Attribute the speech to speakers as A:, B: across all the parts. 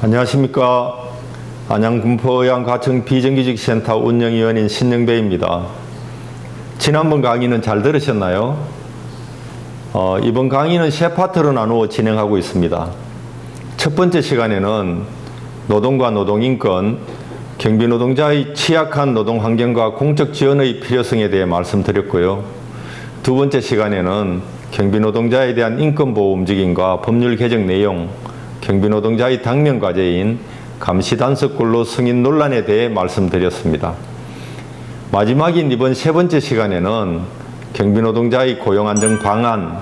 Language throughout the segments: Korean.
A: 안녕하십니까. 안양 군포의왕 가청 비정규직 센터 운영위원인 신영배입니다. 지난번 강의는 잘 들으셨나요? 어, 이번 강의는 세 파트로 나누어 진행하고 있습니다. 첫 번째 시간에는 노동과 노동인권, 경비노동자의 취약한 노동 환경과 공적 지원의 필요성에 대해 말씀드렸고요. 두 번째 시간에는 경비노동자에 대한 인권보호 움직임과 법률 개정 내용, 경비노동자의 당면 과제인 감시단속 근로 승인 논란에 대해 말씀드렸습니다. 마지막인 이번 세 번째 시간에는 경비노동자의 고용안정 방안,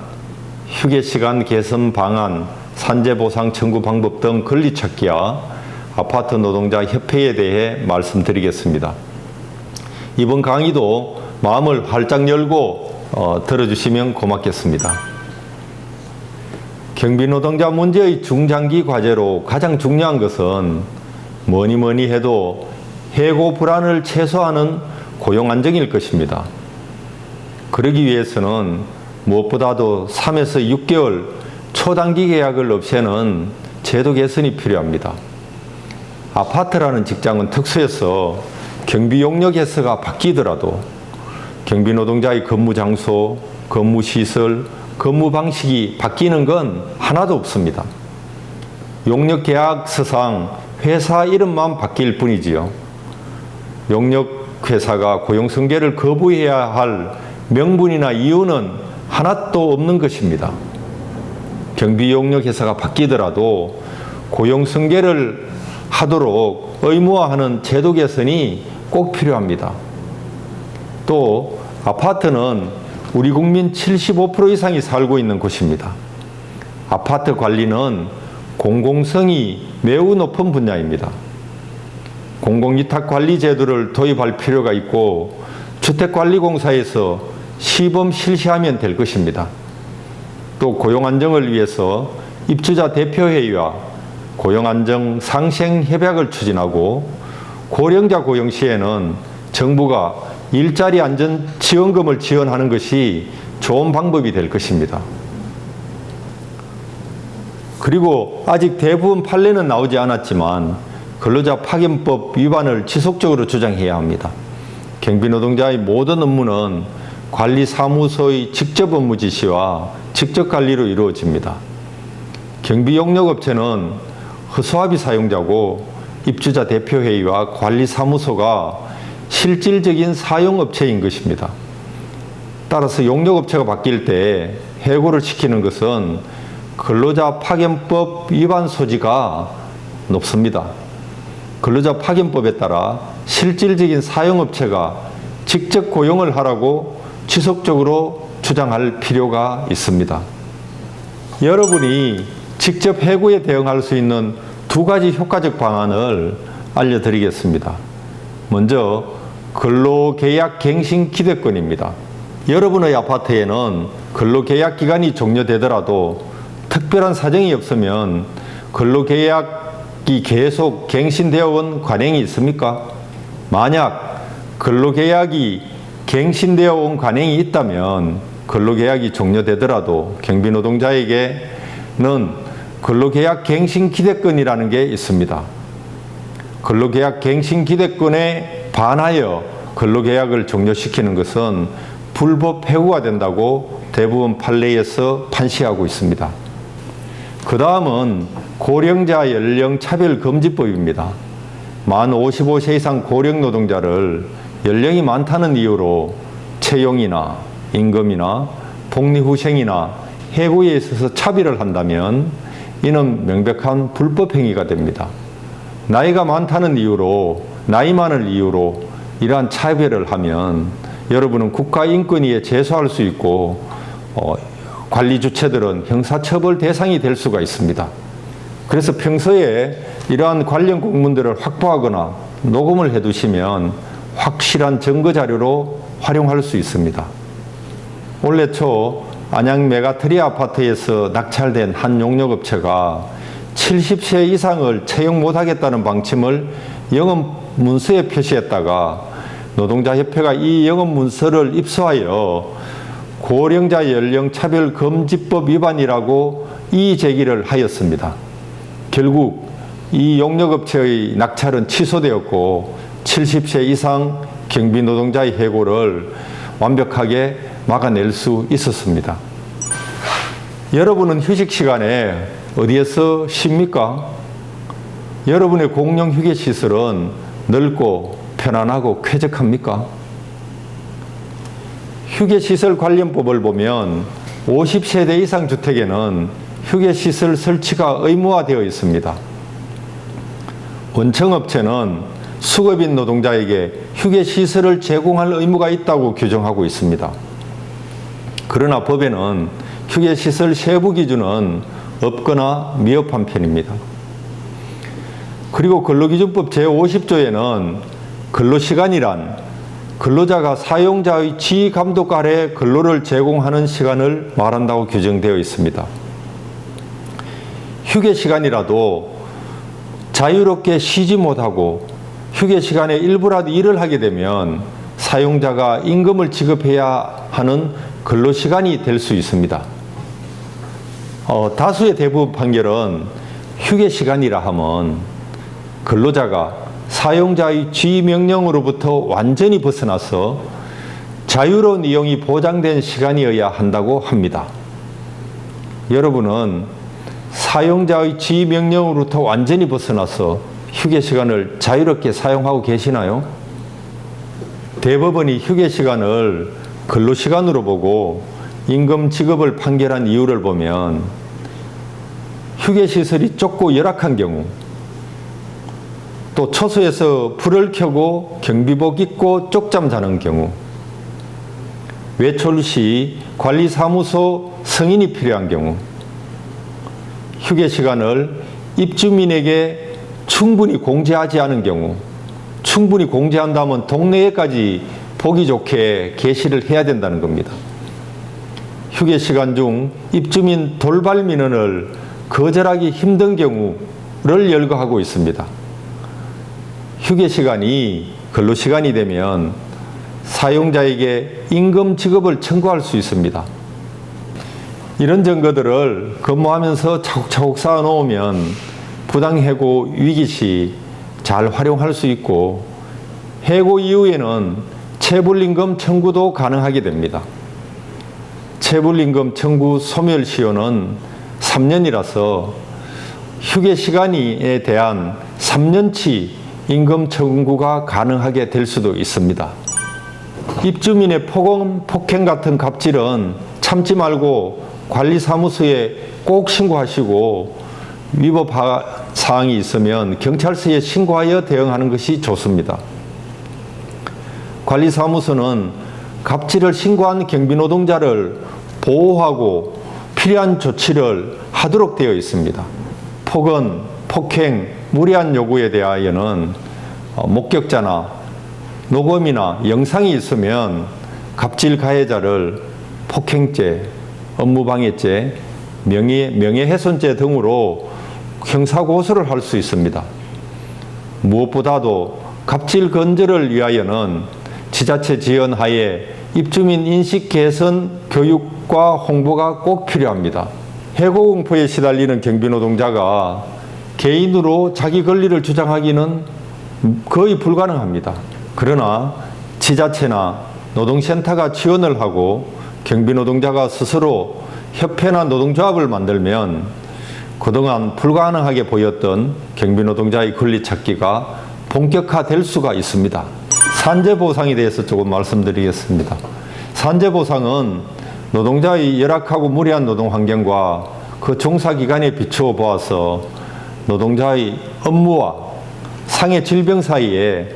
A: 휴게시간 개선 방안, 산재보상 청구 방법 등 권리찾기와 아파트 노동자 협회에 대해 말씀드리겠습니다. 이번 강의도 마음을 활짝 열고 어, 들어주시면 고맙겠습니다. 경비노동자 문제의 중장기 과제로 가장 중요한 것은 뭐니 뭐니 해도 해고 불안을 최소화하는 고용 안정일 것입니다. 그러기 위해서는 무엇보다도 3에서 6개월 초단기 계약을 없애는 제도 개선이 필요합니다. 아파트라는 직장은 특수해서 경비 용역 해서가 바뀌더라도 경비 노동자의 근무 장소, 근무 시설, 근무 방식이 바뀌는 건 하나도 없습니다. 용역 계약서상 회사 이름만 바뀔 뿐이지요. 용역 회사가 고용 승계를 거부해야 할 명분이나 이유는 하나도 없는 것입니다. 경비 용역 회사가 바뀌더라도 고용 승계를 하도록 의무화하는 제도 개선이 꼭 필요합니다. 또 아파트는 우리 국민 75% 이상이 살고 있는 곳입니다. 아파트 관리는 공공성이 매우 높은 분야입니다. 공공위탁 관리 제도를 도입할 필요가 있고 주택관리공사에서 시범 실시하면 될 것입니다. 또 고용 안정을 위해서 입주자 대표회의와 고용 안정 상생 협약을 추진하고 고령자 고용 시에는 정부가 일자리 안전 지원금을 지원하는 것이 좋은 방법이 될 것입니다. 그리고 아직 대부분 판례는 나오지 않았지만 근로자 파견법 위반을 지속적으로 주장해야 합니다. 경비 노동자의 모든 업무는 관리 사무소의 직접 업무 지시와 직접 관리로 이루어집니다. 경비 용역 업체는 허수아비 사용자고 입주자 대표회의와 관리 사무소가 실질적인 사용업체인 것입니다. 따라서 용역업체가 바뀔 때 해고를 시키는 것은 근로자 파견법 위반 소지가 높습니다. 근로자 파견법에 따라 실질적인 사용업체가 직접 고용을 하라고 지속적으로 주장할 필요가 있습니다. 여러분이 직접 해고에 대응할 수 있는 두 가지 효과적 방안을 알려드리겠습니다. 먼저 근로계약 갱신 기대권입니다. 여러분의 아파트에는 근로계약 기간이 종료되더라도 특별한 사정이 없으면 근로계약이 계속 갱신되어 온 관행이 있습니까? 만약 근로계약이 갱신되어 온 관행이 있다면 근로계약이 종료되더라도 경비노동자에게는 근로계약 갱신 기대권이라는 게 있습니다. 근로계약 갱신 기대권에 반하여 근로계약을 종료시키는 것은 불법 해고가 된다고 대부분 판례에서 판시하고 있습니다. 그 다음은 고령자 연령 차별 금지법입니다. 만 55세 이상 고령 노동자를 연령이 많다는 이유로 채용이나 임금이나 복리후생이나 해고에 있어서 차별을 한다면 이는 명백한 불법 행위가 됩니다. 나이가 많다는 이유로 나이 많을 이유로 이러한 차별을 하면 여러분은 국가인권위에 제소할 수 있고 어, 관리 주체들은 형사처벌 대상이 될 수가 있습니다. 그래서 평소에 이러한 관련 공문들을 확보하거나 녹음을 해두시면 확실한 증거 자료로 활용할 수 있습니다. 올해 초 안양 메가트리 아파트에서 낙찰된 한 용역업체가 70세 이상을 채용 못하겠다는 방침을 영업 문서에 표시했다가 노동자협회가 이 영업 문서를 입수하여 고령자 연령 차별 금지법 위반이라고 이의 제기를 하였습니다. 결국 이 용역업체의 낙찰은 취소되었고 70세 이상 경비 노동자의 해고를 완벽하게 막아낼 수 있었습니다. 여러분은 휴식 시간에 어디에서 쉽니까? 여러분의 공용 휴게 시설은 넓고 편안하고 쾌적합니까? 휴게 시설 관련법을 보면 50세대 이상 주택에는 휴게 시설 설치가 의무화되어 있습니다. 원청업체는 수급인 노동자에게 휴게 시설을 제공할 의무가 있다고 규정하고 있습니다. 그러나 법에는 휴게 시설 세부 기준은 없거나 미흡한 편입니다. 그리고 근로기준법 제50조에는 근로시간이란 근로자가 사용자의 지휘 감독 아래 근로를 제공하는 시간을 말한다고 규정되어 있습니다. 휴게 시간이라도 자유롭게 쉬지 못하고 휴게 시간에 일부라도 일을 하게 되면 사용자가 임금을 지급해야 하는 근로 시간이 될 수 있습니다. 어, 다수의 대부분 판결은 휴게 시간이라 하면 근로자가 사용자의 지휘 명령으로부터 완전히 벗어나서 자유로운 이용이 보장된 시간이어야 한다고 합니다. 여러분은 사용자의 지휘 명령으로부터 완전히 벗어나서 휴게 시간을 자유롭게 사용하고 계시나요? 대법원이 휴게 시간을 근로 시간으로 보고 임금 지급을 판결한 이유를 보면 휴게 시설이 좁고 열악한 경우 또 처소에서 불을 켜고 경비복 입고 쪽잠 자는 경우 외출 시 관리사무소 승인이 필요한 경우 휴게 시간을 입주민에게 충분히 공제하지 않은 경우 충분히 공제한다면 동네에까지 보기 좋게 게시를 해야 된다는 겁니다. 휴게 시간 중 입주민 돌발 민원을 거절하기 힘든 경우를 열거하고 있습니다. 휴게 시간이 근로 시간이 되면 사용자에게 임금 지급을 청구할 수 있습니다. 이런 증거들을 근무하면서 차곡차곡 쌓아 놓으면 부당 해고 위기 시 잘 활용할 수 있고 해고 이후에는 체불임금 청구도 가능하게 됩니다. 체불임금 청구 소멸 시효는 3년이라서 휴게 시간에 대한 3년치 임금 청구가 가능하게 될 수도 있습니다. 입주민의 폭언, 폭행 같은 갑질은 참지 말고 관리사무소에 꼭 신고하시고 위법 사항이 있으면 경찰서에 신고하여 대응하는 것이 좋습니다. 관리사무소는 갑질을 신고한 경비노동자를 보호하고 필요한 조치를 하도록 되어 있습니다. 폭언, 폭행, 무리한 요구에 대하여는 어, 목격자나 녹음이나 영상이 있으면 갑질 가해자를 폭행죄, 업무방해죄, 명예, 명예훼손죄 등으로 형사고소를 할 수 있습니다. 무엇보다도 갑질 건절을 위하여는 지자체 지원 하에 입주민 인식 개선 교육과 홍보가 꼭 필요합니다. 해고 공포에 시달리는 경비노동자가 개인으로 자기 권리를 주장하기는 거의 불가능합니다. 그러나 지자체나 노동센터가 지원을 하고 경비노동자가 스스로 협회나 노동조합을 만들면 그동안 불가능하게 보였던 경비노동자의 권리 찾기가 본격화될 수가 있습니다. 산재보상에 대해서 조금 말씀드리겠습니다. 산재보상은 노동자의 열악하고 무리한 노동 환경과 그 종사 기간에 비추어 보아서 노동자의 업무와 상해 질병 사이에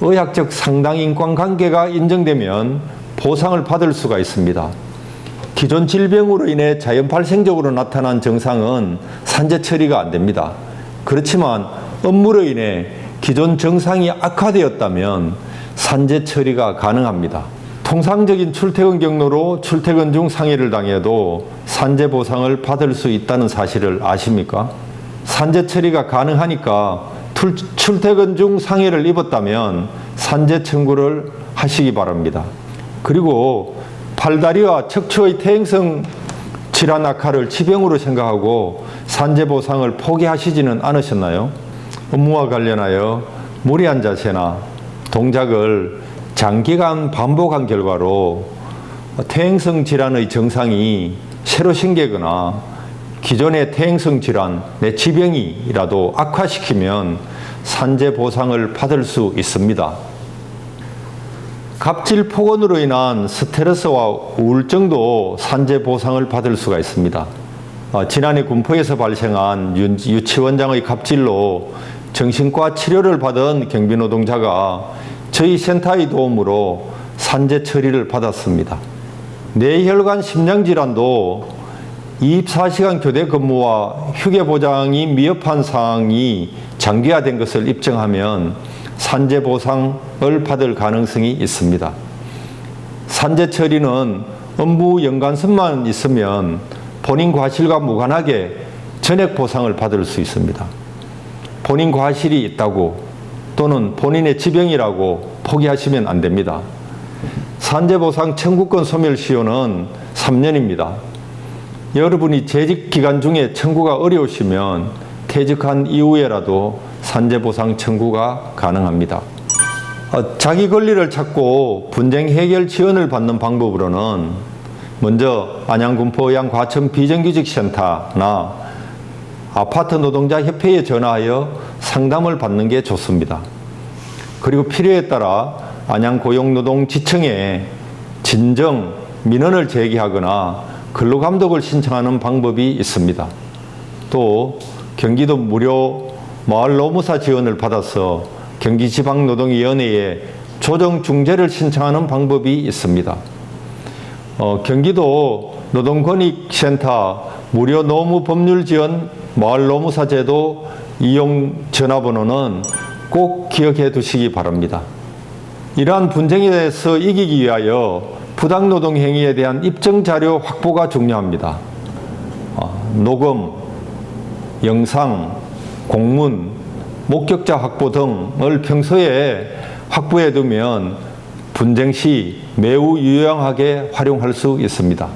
A: 의학적 상당 인과관계가 인정되면 보상을 받을 수가 있습니다. 기존 질병으로 인해 자연 발생적으로 나타난 증상은 산재 처리가 안 됩니다. 그렇지만 업무로 인해 기존 증상이 악화되었다면 산재 처리가 가능합니다. 통상적인 출퇴근 경로로 출퇴근 중 상해를 당해도 산재 보상을 받을 수 있다는 사실을 아십니까? 산재 처리가 가능하니까 출퇴근 중 상해를 입었다면 산재 청구를 하시기 바랍니다. 그리고 팔다리와 척추의 퇴행성 질환 악화를 치병으로 생각하고 산재 보상을 포기하시지는 않으셨나요? 업무와 관련하여 무리한 자세나 동작을 장기간 반복한 결과로 퇴행성 질환의 증상이 새로 생기거나 기존의 퇴행성 질환 내 지병이라도 악화시키면 산재 보상을 받을 수 있습니다. 갑질 폭언으로 인한 스트레스와 우울증도 산재 보상을 받을 수가 있습니다. 어, 지난해 군포에서 발생한 유- 유치원장의 갑질로 정신과 치료를 받은 경비 노동자가 저희 센터의 도움으로 산재 처리를 받았습니다. 뇌혈관 심장 질환도 24시간 교대 근무와 휴게 보장이 미흡한 상황이 장기화된 것을 입증하면 산재 보상을 받을 가능성이 있습니다. 산재 처리는 업무 연관성만 있으면 본인 과실과 무관하게 전액 보상을 받을 수 있습니다. 본인 과실이 있다고 또는 본인의 지병이라고 포기하시면 안 됩니다. 산재보상 청구권 소멸시효는 3년입니다. 여러분이 재직 기간 중에 청구가 어려우시면 퇴직한 이후에라도 산재보상 청구가 가능합니다. 어, 자기 권리를 찾고 분쟁 해결 지원을 받는 방법으로는 먼저 안양군포의양 과천 비정규직센터나 아파트 노동자 협회에 전화하여 상담을 받는 게 좋습니다. 그리고 필요에 따라 안양 고용노동지청에 진정 민원을 제기하거나 근로감독을 신청하는 방법이 있습니다. 또 경기도 무료 마을노무사 지원을 받아서 경기지방노동위원회에 조정 중재를 신청하는 방법이 있습니다. 어, 경기도 노동권익센터 무료 노무 법률 지원 마을 노무사 제도 이용 전화번호는 꼭 기억해 두시기 바랍니다. 이러한 분쟁에 대해서 이기기 위하여 부당노동 행위에 대한 입증 자료 확보가 중요합니다. 어, 녹음, 영상, 공문, 목격자 확보 등을 평소에 확보해 두면 분쟁 시 매우 유용하게 활용할 수 있습니다.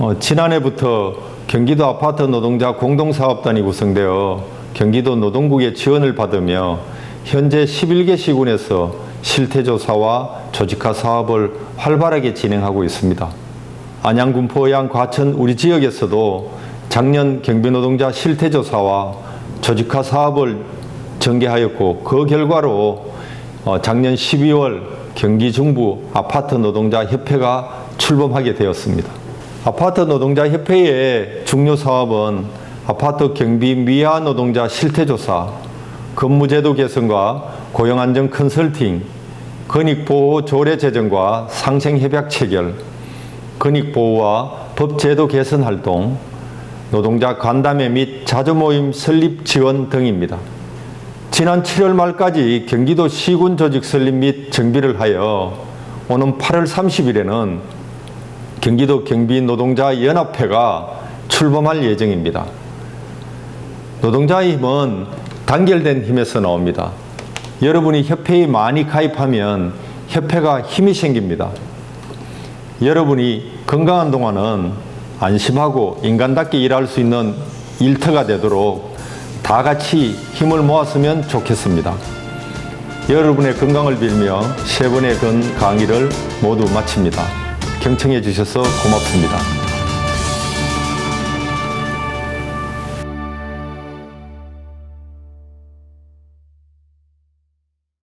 A: 어, 지난해부터 경기도 아파트 노동자 공동사업단이 구성되어 경기도 노동국의 지원을 받으며 현재 11개 시군에서 실태조사와 조직화 사업을 활발하게 진행하고 있습니다. 안양 군 포 양 과천 우리 지역에서도 작년 경비노동자 실태조사와 조직화 사업을 전개하였고 그 결과로 어, 작년 12월 경기 중부 아파트 노동자 협회가 출범하게 되었습니다. 아파트 노동자 협회의 중요 사업은 아파트 경비 미화 노동자 실태 조사, 근무제도 개선과 고용안정 컨설팅, 근익보호 조례 제정과 상생협약 체결, 근익보호와 법제도 개선 활동, 노동자 간담회 및 자조모임 설립 지원 등입니다. 지난 7월 말까지 경기도 시군 조직 설립 및 정비를 하여 오는 8월 30일에는 경기도 경비 노동자 연합회가 출범할 예정입니다. 노동자의 힘은 단결된 힘에서 나옵니다. 여러분이 협회에 많이 가입하면 협회가 힘이 생깁니다. 여러분이 건강한 동안은 안심하고 인간답게 일할 수 있는 일터가 되도록 다 같이 힘을 모았으면 좋겠습니다. 여러분의 건강을 빌며 세 번의 건 강의를 모두 마칩니다. 경청해 주셔서 고맙습니다.